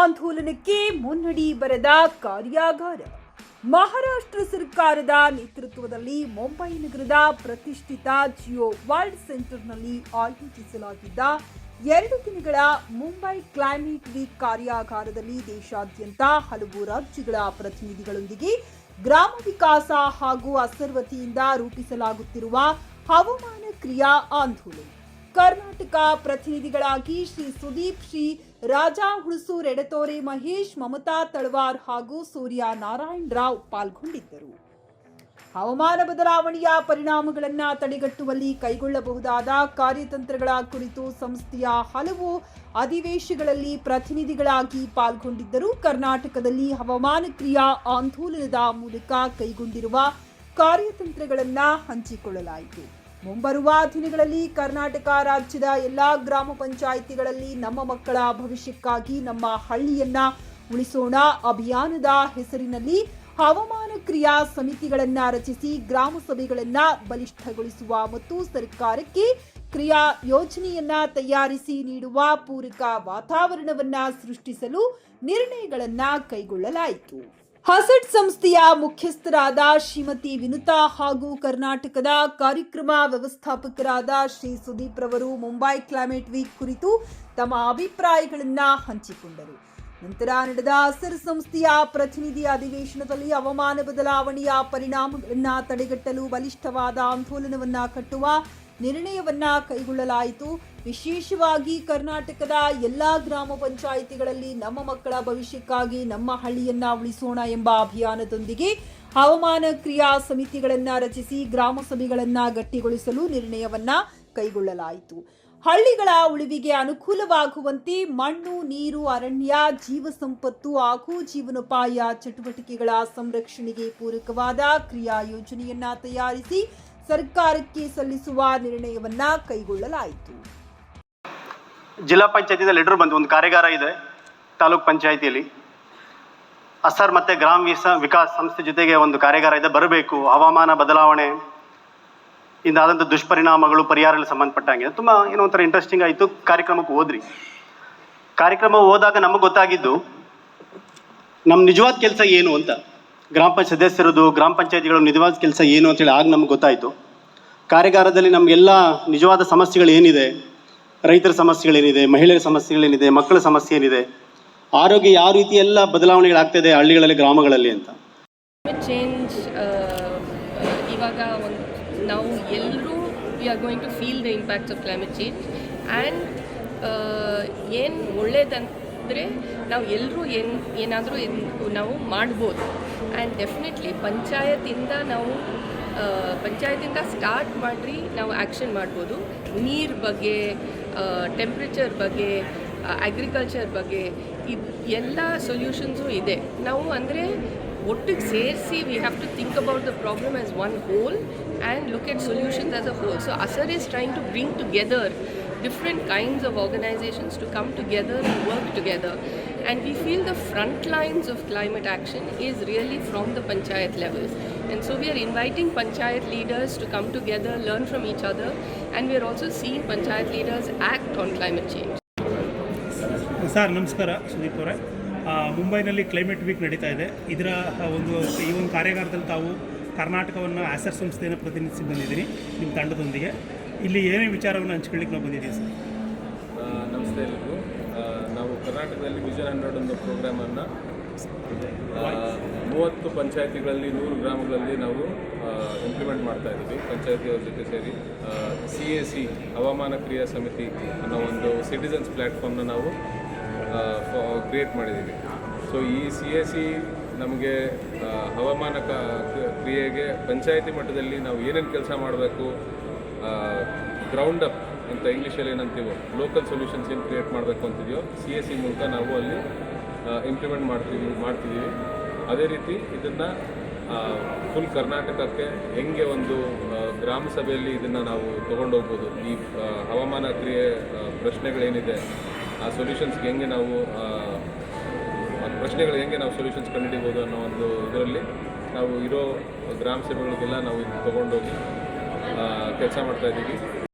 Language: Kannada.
ಆಂದೋಲನಕ್ಕೆ ಮುನ್ನಡಿ ಬರೆದ ಕಾರ್ಯಾಗಾರ. ಮಹಾರಾಷ್ಟ್ರ ಸರ್ಕಾರದ ನೇತೃತ್ವದಲ್ಲಿ ಮುಂಬೈ ನಗರದ ಪ್ರತಿಷ್ಠಿತ ಜಿಯೋ ವರ್ಲ್ಡ್ ಸೆಂಟರ್ನಲ್ಲಿ ಆಯೋಜಿಸಲಾಗಿದ್ದ ಎರಡು ದಿನಗಳ ಮುಂಬೈ ಕ್ಲೈಮೇಟ್ ವೀಕ್ ಕಾರ್ಯಾಗಾರದಲ್ಲಿ ದೇಶಾದ್ಯಂತ ಹಲವು ರಾಜ್ಯಗಳ ಪ್ರತಿನಿಧಿಗಳೊಂದಿಗೆ ಗ್ರಾಮ ವಿಕಾಸ ಹಾಗೂ ಅಸರ್ ವತಿಯಿಂದ ರೂಪಿಸಲಾಗುತ್ತಿರುವ ಹವಾಮಾನ ಕ್ರಿಯಾ ಆಂದೋಲನ. ಕರ್ನಾಟಕ ಪ್ರತಿನಿಧಿಗಳಾಗಿ ಶ್ರೀ ಸುದೀಪ್ ಶ್ರೀ ರಾಜಾ ಹುಣಸೂರ್ ಎಡತೋರೆ ಮಹೇಶ್, ಮಮತಾ ತಳವಾರ್ ಹಾಗೂ ಸೂರ್ಯ ನಾರಾಯಣ್ ರಾವ್ ಪಾಲ್ಗೊಂಡಿದ್ದರು. ಹವಾಮಾನ ಬದಲಾವಣೆಯ ಪರಿಣಾಮಗಳನ್ನು ತಡೆಗಟ್ಟುವಲ್ಲಿ ಕೈಗೊಳ್ಳಬಹುದಾದ ಕಾರ್ಯತಂತ್ರಗಳ ಕುರಿತು ಸಂಸ್ಥೆಯ ಹಲವು ಅಧಿವೇಶಗಳಲ್ಲಿ ಪ್ರತಿನಿಧಿಗಳಾಗಿ ಪಾಲ್ಗೊಂಡಿದ್ದರು ಕರ್ನಾಟಕದಲ್ಲಿ ಹವಾಮಾನ ಕ್ರಿಯಾ ಆಂದೋಲನದ ಮೂಲಕ ಕೈಗೊಂಡಿರುವ ಕಾರ್ಯತಂತ್ರಗಳನ್ನು ಹಂಚಿಕೊಳ್ಳಲಾಯಿತು. ಮುಂಬರುವ ದಿನಗಳಲ್ಲಿ ಕರ್ನಾಟಕ ರಾಜ್ಯದ ಎಲ್ಲ ಗ್ರಾಮ ಪಂಚಾಯಿತಿಗಳಲ್ಲಿ ನಮ್ಮ ಮಕ್ಕಳ ಭವಿಷ್ಯಕ್ಕಾಗಿ ನಮ್ಮ ಹಳ್ಳಿಯನ್ನ ಉಳಿಸೋಣ ಅಭಿಯಾನದ ಹೆಸರಿನಲ್ಲಿ ಹವಾಮಾನ ಕ್ರಿಯಾ ಸಮಿತಿಗಳನ್ನ ರಚಿಸಿ ಗ್ರಾಮ ಸಭೆಗಳನ್ನ ಬಲಿಷ್ಠಗೊಳಿಸುವ ಮತ್ತು ಸರ್ಕಾರಕ್ಕೆ ಕ್ರಿಯಾ ಯೋಜನೆಯನ್ನ ತಯಾರಿಸಿ ನೀಡುವ ಪೂರಕ ವಾತಾವರಣವನ್ನ ಸೃಷ್ಟಿಸಲು ನಿರ್ಣಯಗಳನ್ನ ಕೈಗೊಳ್ಳಲಾಯಿತು. ಹಸಡ್ ಸಂಸ್ಥೆಯ ಮುಖ್ಯಸ್ಥರಾದ ಶ್ರೀಮತಿ ವಿನುತಾ ಹಾಗೂ ಕರ್ನಾಟಕದ ಕಾರ್ಯಕ್ರಮ ವ್ಯವಸ್ಥಾಪಕರಾದ ಶ್ರೀ ಸುದೀಪ್ ರವರು ಮುಂಬೈ ಕ್ಲೈಮೇಟ್ ವೀಕ್ ಕುರಿತು ತಮ್ಮ ಅಭಿಪ್ರಾಯಗಳನ್ನು ಹಂಚಿಕೊಂಡರು. ನಂತರ ನಡೆದ ಹಸರ್ ಸಂಸ್ಥೆಯ ಪ್ರತಿನಿಧಿ ಅಧಿವೇಶನದಲ್ಲಿ ಹವಾಮಾನ ಬದಲಾವಣೆಯ ಪರಿಣಾಮಗಳನ್ನ ತಡೆಗಟ್ಟಲು ಬಲಿಷ್ಠವಾದ ಆಂದೋಲನವನ್ನ ಕಟ್ಟುವ ನಿರ್ಣಯವನ್ನ ಕೈಗೊಳ್ಳಲಾಯಿತು. ವಿಶೇಷವಾಗಿ ಕರ್ನಾಟಕದ ಎಲ್ಲಾ ಗ್ರಾಮ ಪಂಚಾಯಿತಿಗಳಲ್ಲಿ ನಮ್ಮ ಮಕ್ಕಳ ಭವಿಷ್ಯಕ್ಕಾಗಿ ನಮ್ಮ ಹಳ್ಳಿಯನ್ನ ಉಳಿಸೋಣ ಎಂಬ ಅಭಿಯಾನದೊಂದಿಗೆ ಹವಾಮಾನ ಕ್ರಿಯಾ ಸಮಿತಿಗಳನ್ನ ರಚಿಸಿ ಗ್ರಾಮ ಸಭೆಗಳನ್ನ ಗಟ್ಟಿಗೊಳಿಸಲು ನಿರ್ಣಯವನ್ನ ಕೈಗೊಳ್ಳಲಾಯಿತು. ಹಳ್ಳಿಗಳ ಉಳಿವಿಗೆ ಅನುಕೂಲವಾಗುವಂತೆ ಮಣ್ಣು, ನೀರು, ಅರಣ್ಯ ಜೀವ ಸಂಪತ್ತು ಹಾಗೂ ಜೀವನೋಪಾಯ ಚಟುವಟಿಕೆಗಳ ಸಂರಕ್ಷಣೆಗೆ ಪೂರಕವಾದ ಕ್ರಿಯಾ ಯೋಜನೆಯನ್ನ ತಯಾರಿಸಿ ಸರ್ಕಾರಕ್ಕೆ ಸಲ್ಲಿಸುವ ನಿರ್ಣಯವನ್ನ ಕೈಗೊಳ್ಳಲಾಯಿತು. ಜಿಲ್ಲಾ ಪಂಚಾಯತಿಯಿಂದ ಲೆಟರ್ ಬಂತು ಒಂದು ಕಾರ್ಯಾಗಾರ ಇದೆ, ತಾಲೂಕ್ ಪಂಚಾಯತಿಯಲ್ಲಿ. ಅಸರ್ ಮತ್ತು ಗ್ರಾಮ ವಿಸ, ವಿಕಾಸ್ ಸಂಸ್ಥೆ ಜೊತೆಗೆ ಒಂದು ಕಾರ್ಯಾಗಾರ ಇದೆ, ಬರಬೇಕು. ಹವಾಮಾನ ಬದಲಾವಣೆ ಇಂದಾದಂಥ ದುಷ್ಪರಿಣಾಮಗಳು ಪರಿಹಾರಗಳಿಗೆ ಸಂಬಂಧಪಟ್ಟಂಗೆ ತುಂಬ ಏನೋ ಒಂಥರ ಇಂಟ್ರೆಸ್ಟಿಂಗ್ ಆಯಿತು. ಕಾರ್ಯಕ್ರಮಕ್ಕೆ ಹೋದ್ರಿ. ಕಾರ್ಯಕ್ರಮ ಹೋದಾಗ ನಮಗೆ ಗೊತ್ತಾಗಿದ್ದು ನಮ್ಮ ನಿಜವಾದ ಕೆಲಸ ಏನು ಅಂತ. ಗ್ರಾಮ ಪಂಚಾಯತ್ ಸದಸ್ಯರದು, ಗ್ರಾಮ ಪಂಚಾಯತಿಗಳ ನಿಜವಾದ ಕೆಲಸ ಏನು ಅಂತೇಳಿ ಆಗ ನಮ್ಗೆ ಗೊತ್ತಾಯಿತು. ಕಾರ್ಯಾಗಾರದಲ್ಲಿ ನಮಗೆಲ್ಲ ನಿಜವಾದ ಸಮಸ್ಯೆಗಳು ಏನಿದೆ, ರೈತರ ಸಮಸ್ಯೆಗಳೇನಿದೆ ಮಹಿಳೆಯರ ಸಮಸ್ಯೆಗಳೇನಿದೆ ಮಕ್ಕಳ ಸಮಸ್ಯೆ ಏನಿದೆ, ಆರೋಗ್ಯ ಯಾವ ರೀತಿ ಎಲ್ಲ ಬದಲಾವಣೆಗಳಾಗ್ತಿದೆ ಹಳ್ಳಿಗಳಲ್ಲಿ, ಗ್ರಾಮಗಳಲ್ಲಿ ಅಂತ. ಚೇಂಜ್ ಇವಾಗ ಒಂದು, ನಾವು ಎಲ್ಲರೂ we are going to feel the impacts of climate change and ಏನು ಒಳ್ಳೇದಂದರೆ ನಾವು ಎಲ್ಲರೂ ಏನು ಏನಾದರೂ ನಾವು ಮಾಡ್ಬೋದು. ಆ್ಯಂಡ್ ಡೆಫಿನೆಟ್ಲಿ ಪಂಚಾಯತಿಂದ ನಾವು ಪಂಚಾಯತಿಂದ ಸ್ಟಾರ್ಟ್ ಮಾಡಿ ನಾವು ಆ್ಯಕ್ಷನ್ ಮಾಡ್ಬೋದು. ನೀರು ಬಗ್ಗೆ ಟೆಂಪ್ರೇಚರ್ ಬಗ್ಗೆ ಅಗ್ರಿಕಲ್ಚರ್ ಬಗ್ಗೆ, ಇದು ಎಲ್ಲ ಸೊಲ್ಯೂಷನ್ಸು ಇದೆ. ನಾವು ಅಂದರೆ ಒಟ್ಟಿಗೆ ಸೇರಿಸಿ we have to think about the problem as one whole and look at solutions as a whole so Asar is trying to bring together different kinds of organizations to come together and work together. And we feel the front lines of climate action is really from the panchayat levels. And so we are inviting panchayat leaders to come together, learn from each other, and we are also seeing panchayat leaders act on climate change. Sir ನಮಸ್ಕಾರ ಸುದೀಪ್ ಅವರೇ ಮುಂಬೈನಲ್ಲಿ ಕ್ಲೈಮೇಟ್ ವೀಕ್ ನಡೀತಾ ಇದೆ ಇದರ ಒಂದು ಈ ಒಂದು ಕಾರ್ಯಾಗಾರದಲ್ಲಿ ತಾವು ಕರ್ನಾಟಕವನ್ನು ಆಸರ್ ಸಂಸ್ಥೆಯನ್ನು ಪ್ರತಿನಿಧಿಸಿ ಬಂದಿದ್ದೀನಿ ನಿಮ್ಮ ತಂಡದೊಂದಿಗೆ ಇಲ್ಲಿ ಏನೇ ವಿಚಾರವನ್ನು ಹಂಚ್ಕೊಳ್ಳಿಕ್ಕೆ ನಾವು ಬಂದಿದ್ದೀವಿ ಸರ್? ನಮಸ್ತೆ ಎಲ್ಲರಿಗೂ. ನಾವು ಕರ್ನಾಟಕದಲ್ಲಿ ವಿಷನ್ ಹಂಡ್ರೆಡ್ ಅನ್ನೋ ಪ್ರೋಗ್ರಾಮನ್ನು ಮೂವತ್ತು ಪಂಚಾಯತಿಗಳಲ್ಲಿ, ನೂರು ಗ್ರಾಮಗಳಲ್ಲಿ ನಾವು ಇಂಪ್ಲಿಮೆಂಟ್ ಮಾಡ್ತಾ ಇದ್ದೀವಿ, ಪಂಚಾಯತಿಯವ್ರ ಜೊತೆ ಸೇರಿ. ಸಿ ಎ ಸಿ ಹವಾಮಾನ ಕ್ರಿಯಾ ಸಮಿತಿ ಅನ್ನೋ ಒಂದು ಸಿಟಿಸನ್ಸ್ ಪ್ಲ್ಯಾಟ್ಫಾರ್ಮ್ನ ನಾವು ಕ್ರಿಯೇಟ್ ಮಾಡಿದ್ದೀವಿ. ಸೊ ಈ ಸಿ ಎ ಸಿ ನಮಗೆ ಹವಾಮಾನ ಕ್ರಿಯೆಗೆ ಪಂಚಾಯತಿ ಮಟ್ಟದಲ್ಲಿ ನಾವು ಏನೇನು ಕೆಲಸ ಮಾಡಬೇಕು ಗ್ರೌಂಡ್ ಅಪ್ ಅಂತ ಇಂಗ್ಲೀಷಲ್ಲಿ ಏನಂತೀವೋ ಲೋಕಲ್ ಸೊಲ್ಯೂಷನ್ಸ್ ಏನು ಕ್ರಿಯೇಟ್ ಮಾಡಬೇಕು ಅಂತಿದೆಯೋ ಸಿ ಎಸ್ ಸಿ ಮೂಲಕ ನಾವು ಅಲ್ಲಿ ಇಂಪ್ಲಿಮೆಂಟ್ ಮಾಡ್ತೀವಿ, ಮಾಡ್ತಿದ್ದೀವಿ. ಅದೇ ರೀತಿ ಇದನ್ನು ಫುಲ್ ಕರ್ನಾಟಕಕ್ಕೆ ಹೆಂಗೆ ಒಂದು ಗ್ರಾಮ ಸಭೆಯಲ್ಲಿ ಇದನ್ನು ನಾವು ತೊಗೊಂಡೋಗ್ಬೋದು, ಈ ಹವಾಮಾನ ಕ್ರಿಯೆ ಪ್ರಶ್ನೆಗಳೇನಿದೆ, ಆ ಸೊಲ್ಯೂಷನ್ಸ್ಗೆ ಹೆಂಗೆ ನಾವು ಪ್ರಶ್ನೆಗಳು ಹೆಂಗೆ ನಾವು ಸೊಲ್ಯೂಷನ್ಸ್ ಕಂಡುಹಿಡಿಬೋದು ಅನ್ನೋ ಒಂದು ಇದರಲ್ಲಿ ನಾವು ಇರೋ ಗ್ರಾಮ ಸಭೆಗಳಿಗೆಲ್ಲ ನಾವು ಇದು ತೊಗೊಂಡೋಗಿ ಕೆಲಸ ಮಾಡ್ತಾ ಇದ್ದೀವಿ.